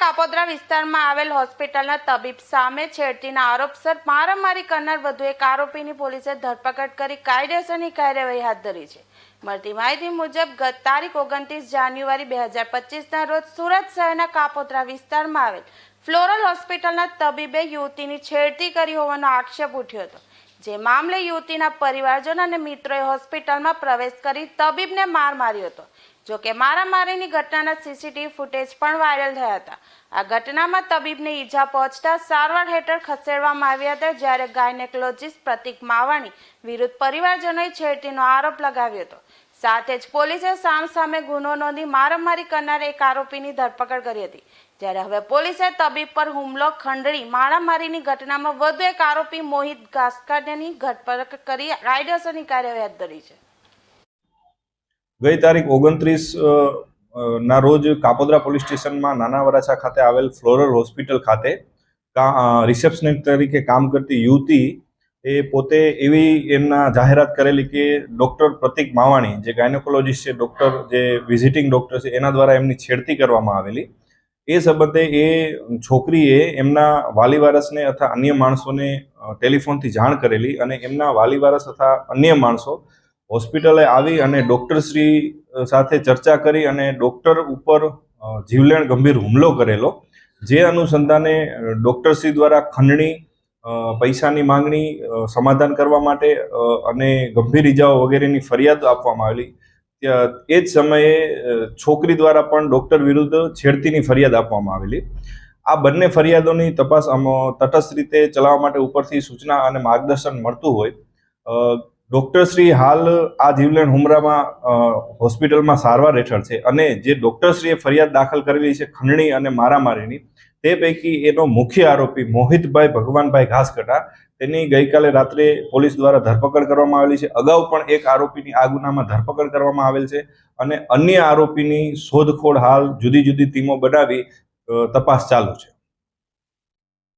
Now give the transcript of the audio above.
કાપોદ્રા વિસ્તારમાં આવેલ હોસ્પિટલના તબીબ સામે છેડતીના આરોપસર મારામારી કરનાર વધુ એક આરોપીની પોલીસે ધરપકડ કરી કાયદેસરની કાર્યવાહી હાથ ધરી છે. મળતી માહિતી મુજબ, ગત તારીખ ઓગણત્રીસ જાન્યુઆરી બે હજાર પચીસના રોજ સુરત શહેરના કાપોદ્રા વિસ્તારમાં આવેલ ફ્લોરલ હોસ્પિટલના તબીબે યુવતીની છેડતી કરી હોવાનો આક્ષેપ ઉઠ્યો હતો. જે મામલે યુવતીના પરિવારજનો અને મિત્રોએ હોસ્પિટલમાં પ્રવેશ કરી તબીબને માર માર્યો હતો. જો કે મારામારીની ઘટનાના સીસીટીવી ફૂટેજ પણ વાયરલ થયા હતા. આ ઘટનામાં તબીબને ઈજા પહોંચતા સારવાર હેઠળ ખસેડવામાં આવ્યા હતા, જ્યારે ગાયનેકોલોજીસ્ટ પ્રતિક માવાણી વિરુદ્ધ પરિવારજનોએ છેડતીનો આરોપ લગાવ્યો હતો. સાથે જ પોલીસે સામ સામે ગુનો નોંધી મારામારી કરનાર એક આરોપીની ધરપકડ કરી હતી. જ્યારે હવે પોલીસે તબીબ પર હુમલો, ખંડણી, મારામારીની ઘટનામાં વધુ એક આરોપી મોહિત ગાસ્કાડની ધરપકડ કરી કાયદેસરની કાર્યવાહી હાથ ધરી છે. ગઈ તારીખ ઓગણત્રીસ ના રોજ કાપોદરા પોલીસ સ્ટેશનમાં નાના વરાછા ખાતે આવેલ ફ્લોરલ હોસ્પિટલ ખાતે રિસેપ્શનિસ્ટ તરીકે કામ કરતી યુવતી એ પોતે એવી એમના જાહેરાત કરેલી કે ડૉક્ટર પ્રતિક માવાણી, જે ગાયનેકોલોજીસ્ટ છે, ડૉક્ટર જે વિઝિટિંગ ડૉક્ટર છે, એના દ્વારા એમની છેડતી કરવામાં આવેલી. એ સંબંધે એ છોકરીએ એમના વાલી વારસને અથવા અન્ય માણસોને ટેલિફોનથી જાણ કરેલી અને એમના વાલી વારસ અથવા અન્ય માણસો હોસ્પિટલે આવી અને ડૉક્ટરશ્રી સાથે ચર્ચા કરી અને ડૉક્ટર ઉપર જીવલેણ ગંભીર હુમલો કરેલો. જે અનુસંધાને ડૉક્ટરશ્રી દ્વારા ખંડણી પૈસાની માંગણી સમાધાન કરવા માટે અને ગંભીર ઇજાઓ વગેરેની ફરિયાદ આપવામાં આવેલી. એ જ સમયે છોકરી દ્વારા પણ ડૉક્ટર વિરુદ્ધ છેડતીની ફરિયાદ આપવામાં આવેલી. આ બંને ફરિયાદોની તપાસ તટસ્થ રીતે ચલાવવા માટે ઉપરથી સૂચના અને માર્ગદર્શન મળતું હોય. ડૉક્ટરશ્રી હાલ આ જીવલેણ હુમરામાં હોસ્પિટલમાં સારવાર હેઠળ છે અને જે ડૉક્ટરશ્રીએ ફરિયાદ દાખલ કરેલી છે ખંડણી અને મારામારીની, તે પૈકી એનો મુખ્ય આરોપી મોહિતભાઈ ભગવાનભાઈ ઘાસકટા, તેની ગઈકાલે રાત્રે પોલીસ દ્વારા ધરપકડ કરવામાં આવેલી છે. અગાઉ પણ એક આરોપીની આ ગુનામાં ધરપકડ કરવામાં આવેલ છે અને અન્ય આરોપીની શોધખોળ હાલ જુદી જુદી ટીમો બનાવી તપાસ ચાલુ છે.